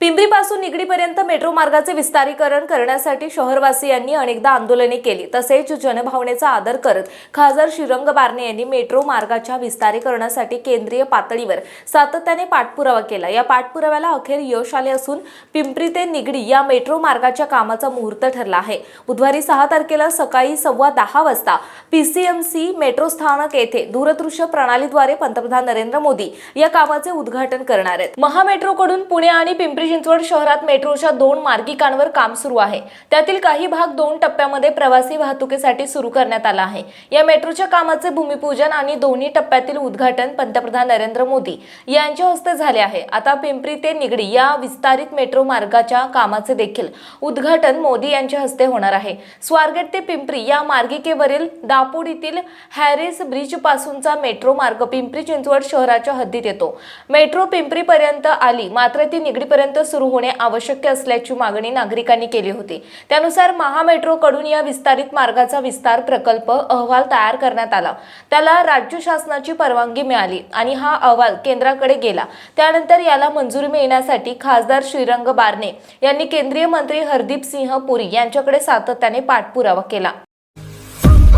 पिंपरीपासून निगडीपर्यंत metro मार्गाचे विस्तारीकरण करण्यासाठी शहरवासियांनी अनेकदा आंदोलने केली. तसेच जनभावनेचा आदर करत खासदार श्रीरंग बारणे यांनी मेट्रो मार्गाच्या विस्तारीकरणासाठी केंद्रीय पातळीवर सातत्याने पाठपुरावा केला. या पाठपुराव्याला अखेर यश आले असून पिंपरी ते निगडी या मेट्रो मार्गाच्या कामाचा मुहूर्त ठरला आहे. बुधवारी सहा तारखेला सकाळी सव्वा दहा वाजता पीसीएमसी मेट्रो स्थानक येथे दूरदृश्य प्रणालीद्वारे पंतप्रधान नरेंद्र मोदी या कामाचे उद्घाटन करणार आहेत. महामेट्रोकडून पुणे आणि पिंपरी चिंचवड शहरात मेट्रोच्या दोन मार्गिकांवर काम सुरू आहे. त्यातील काही भाग दोन टप्प्यामध्ये प्रवासी वाहतुकीसाठी सुरू करण्यात आला आहे. या मेट्रोच्या कामाचे भूमिपूजन आणि दोन्ही टप्प्यातील उद्घाटन पंतप्रधान नरेंद्र मोदी यांच्या हस्ते झाले आहे. आता पिंपरी ते निगडी या विस्तारित मेट्रो मार्गाच्या कामाचे देखील उद्घाटन मोदी यांच्या हस्ते होणार आहे. स्वारगेट ते पिंपरी या मार्गिकेवरील दापोडीतील हॅरिस ब्रिज पासूनचा मेट्रो मार्ग पिंपरी चिंचवड शहराच्या हद्दीत येतो. मेट्रो पिंपरीपर्यंत आली मात्र ती निगडीपर्यंत सुरू होणे आवश्यक असल्याची मागणी नागरिकांनी केली होती. त्यानुसार महामेट्रो कडून या विस्तारित मार्गाचा विस्तार प्रकल्प अहवाल तयार करण्यात आला. त्याला राज्य शासनाची परवानगी मिळाली आणि हा अहवाल केंद्राकडे गेला. त्यानंतर याला मंजुरी मिळण्यासाठी खासदार श्रीरंग बारणे यांनी केंद्रीय मंत्री हरदीप सिंह पुरी यांच्याकडे सातत्याने पाठपुरावा केला.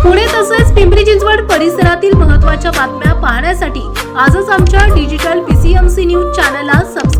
पुणे तसेच पिंपरी चिंचवड परिसरातील महत्त्वाच्या बातम्या पाहण्यासाठी आजच आमच्या डिजिटल पीसीएमसी न्यूज चॅनलला सबस्क्राईब